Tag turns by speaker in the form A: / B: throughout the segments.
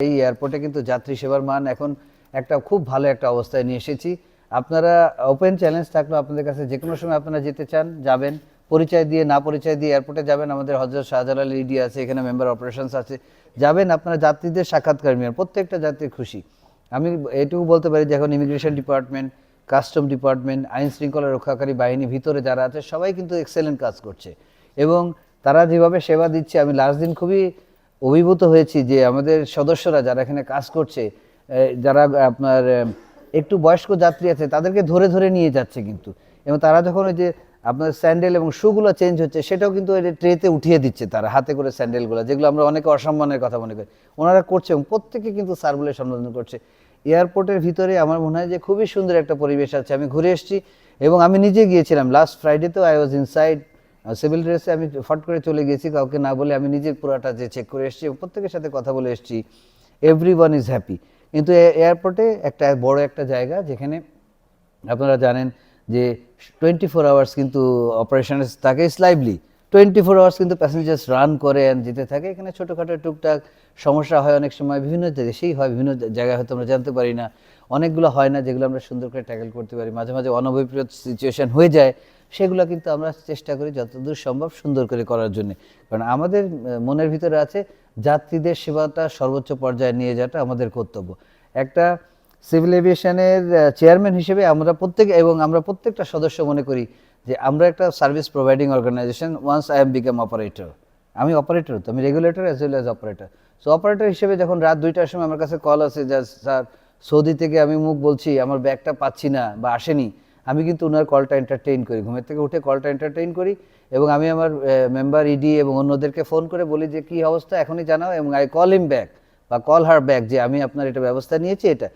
A: এই এয়ারপোর্টে কিন্তু যাত্রী সেবার মান এখন একটা খুব ভালো একটা অবস্থায় নিয়ে এসেছি। আপনারা ওপেন চ্যালেঞ্জ থাকল আপনাদের কাছে যে কোনো সময় আপনারা যেতে চান, যাবেন। পরিচয় দিয়ে, না পরিচয় দিয়ে এয়ারপোর্টে যাবেন। আমাদের হজরত শাহজালাল ইডি আছে, এখানে মেম্বার অপারেশনস আছে। যাবেন, আপনারা যাত্রীদের সাক্ষাৎকার নিয়ে, প্রত্যেকটা যাত্রী খুশি। আমি এটুকু বলতে পারি যে এখন ইমিগ্রেশন ডিপার্টমেন্ট কাস্টম ডিপার্টমেন্ট আইন শৃঙ্খলা রক্ষাকারী বাহিনী ভিতরে যারা আছে, সবাই কিন্তু এক্সেলেন্ট কাজ করছে। এবং তারা যেভাবে সেবা দিচ্ছে, আমি লাস্ট দিন খুবই অভিভূত হয়েছি যে আমাদের সদস্যরা যারা এখানে কাজ করছে যারা আপনার একটু বয়স্ক যাত্রী আছে, তাদেরকে ধরে ধরে নিয়ে যাচ্ছে কিন্তু। এবং তারা যখন ওই যে আপনার স্যান্ডেল এবং শুগুলো চেঞ্জ হচ্ছে, সেটাও কিন্তু ট্রেতে উঠিয়ে দিচ্ছে তারা, হাতে করে স্যান্ডেলগুলো, যেগুলো আমরা অনেকে অসম্মানের কথা মনে করি। ওনারা করছে এবং প্রত্যেকে কিন্তু বলে সম্বোধন করছে। এয়ারপোর্টের ভিতরে আমার মনে হয় যে খুবই সুন্দর একটা পরিবেশ আছে। আমি ঘুরে এসেছি এবং আমি নিজে গিয়েছিলাম। লাস্ট ফ্রাইডেতেও আই ওয়াজ ইনসাইড সিভিল ড্রেসে আমি ফট করে চলে গেছি, কাউকে না বলে আমি নিজের পুরাটা যে চেক করে এসেছি প্রত্যেকের সাথে কথা বলে এসেছি। এভরি ওয়ান ইজ হ্যাপি কিন্তু এয়ারপোর্টে একটা বড় একটা জায়গা যেখানে আপনারা জানেন যে টোয়েন্টি ফোর আওয়ার্স কিন্তু অপারেশন থাকে লাইভলি টোয়েন্টি ফোর আওয়ার্স কিন্তু প্যাসেঞ্জার্স রান করে and যেতে থাকে। এখানে ছোটোখাটো টুকটাক সমস্যা হয় অনেক সময়। বিভিন্ন দেশেই হয়, বিভিন্ন জায়গায় হয়তো আমরা জানতে পারি না। অনেকগুলো হয় না যেগুলো আমরা সুন্দর করে ট্যাকেল করতে পারি। মাঝে মাঝে অনভিপ্রেত সিচুয়েশন হয়ে যায়। সেগুলো কিন্তু আমরা চেষ্টা করি যতদূর সম্ভব সুন্দর করে করার জন্য। কারণ আমাদের মনের ভিতরে আছে যাত্রীদের সেবাটা সর্বোচ্চ পর্যায়ে নিয়ে যাওয়াটা আমাদের কর্তব্য। একটা সিভিল এভিয়েশনের চেয়ারম্যান হিসেবে আমরা প্রত্যেক এবং আমরা প্রত্যেকটা সদস্য মনে করি যে আমরা একটা service providing organization once I am become operator আমি অপারেটর তো আমি regulator as well as operator so operator হিসেবে যখন রাত দুইটার সময় আমার কাছে কল আসে, যে স্যার, সৌদি থেকে আমি মুখ বলছি, আমার ব্যাগটা পাচ্ছি না বা আসেনি, আমি কিন্তু ওনার কলটা এন্টারটেইন করি। ঘুমের থেকে উঠে কলটা এন্টারটেইন করি এবং আমি আমার মেম্বার ইডি এবং অন্যদেরকে ফোন করে বলি যে, কী অবস্থা? এখনই জানাও। এবং আই কল হিম ব্যাক বা কল হার ব্যাক যে, আমি আপনার এটা ব্যবস্থা নিয়েছি, এটা।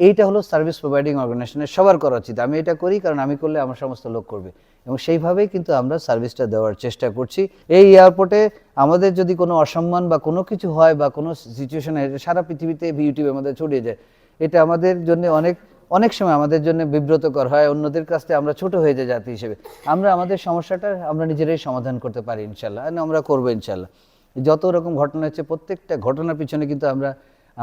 A: এইটা হলো সার্ভিস প্রোভাইডিং অর্গানাইজেশনের সবার করা উচিত। আমি এটা করি কারণ আমি করলে আমার সমস্ত লোক করবে। এবং সেইভাবেই কিন্তু আমরা সার্ভিসটা দেওয়ার চেষ্টা করছি। এই এয়ারপোর্টে আমাদের যদি কোনো অসম্মান বা কোনো কিছু হয় বা কোনো সিচুয়েশনে সারা পৃথিবীতে ইউটিউবে আমাদের ছড়িয়ে যায়, এটা আমাদের জন্য অনেক অনেক সময় আমাদের জন্য বিব্রতকর হয়। অন্যদের কাছ থেকে আমরা ছোট হয়ে যাই জাতি হিসেবে। আমরা আমাদের সমস্যাটা আমরা নিজেরাই সমাধান করতে পারি ইনশাল্লাহ। আমরা করব ইনশাল্লাহ। যত রকম ঘটনা হচ্ছে, প্রত্যেকটা ঘটনার পিছনে কিন্তু আমরা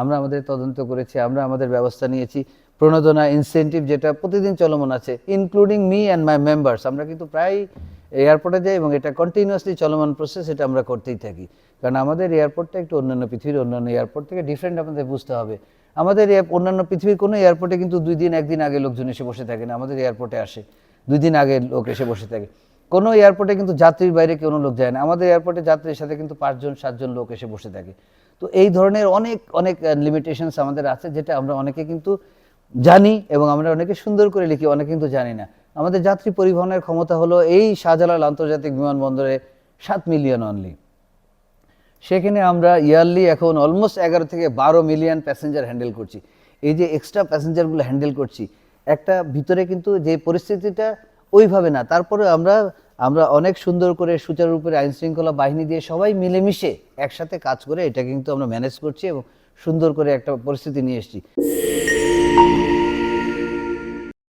A: আমরা আমাদের তদন্ত করেছি, আমরা আমাদের ব্যবস্থা নিয়েছি। প্রণোদনা ইনসেন্টিভ যেটা প্রতিদিন চলমান আছে including me and my members আমরা কিন্তু প্রায় এয়ারপোর্টে যাই এবং এটা কন্টিনিউয়াসলি চলমান প্রসেস এটা আমরা করতেই থাকি। কারণ আমাদের এয়ারপোর্টটা একটু অন্যান্য পৃথিবীর অন্যান্য এয়ারপোর্ট থেকে ডিফারেন্ট আমাদের বুঝতে হবে। আমাদের অন্যান্য পৃথিবীর কোনো এয়ারপোর্টে কিন্তু দুই দিন, একদিন আগে লোকজন এসে বসে থাকে না, আমাদের এয়ারপোর্টে আসে। দুই দিন আগে লোক এসে বসে থাকে। কোনো এয়ারপোর্টে কিন্তু যাত্রীর বাইরে কোনো লোক যায় না। আমাদের এয়ারপোর্টে যাত্রীর সাথে কিন্তু পাঁচজন, সাতজন লোক এসে বসে থাকে। তো এই ধরনের অনেক অনেক লিমিটেশনস আমাদের আছে যেটা আমরা অনেকে কিন্তু জানি এবং আমরা অনেকে সুন্দর করে লিখি, অনেকে কিন্তু জানি না। আমাদের যাত্রী পরিবহনের ক্ষমতা হলো এই শাহজালাল আন্তর্জাতিক বিমানবন্দরে সাত মিলিয়ন অনলি সেখানে আমরা ইয়ারলি এখন অলমোস্ট এগারো থেকে বারো মিলিয়ন প্যাসেঞ্জার হ্যান্ডেল করছি। এই যে এক্সট্রা প্যাসেঞ্জারগুলো হ্যান্ডেল করছি, একটা ভিতরে কিন্তু যে পরিস্থিতিটা ওইভাবে না। তারপরে আমরা আমরা অনেক সুন্দর করে সুচারুরূপে আইন শৃঙ্খলা বাহিনী দিয়ে সবাই মিলেমিশে একসাথে কাজ করে এটা কিন্তু আমরা ম্যানেজ করছি এবং সুন্দর করে একটা পরিস্থিতি নিয়ে এসেছি।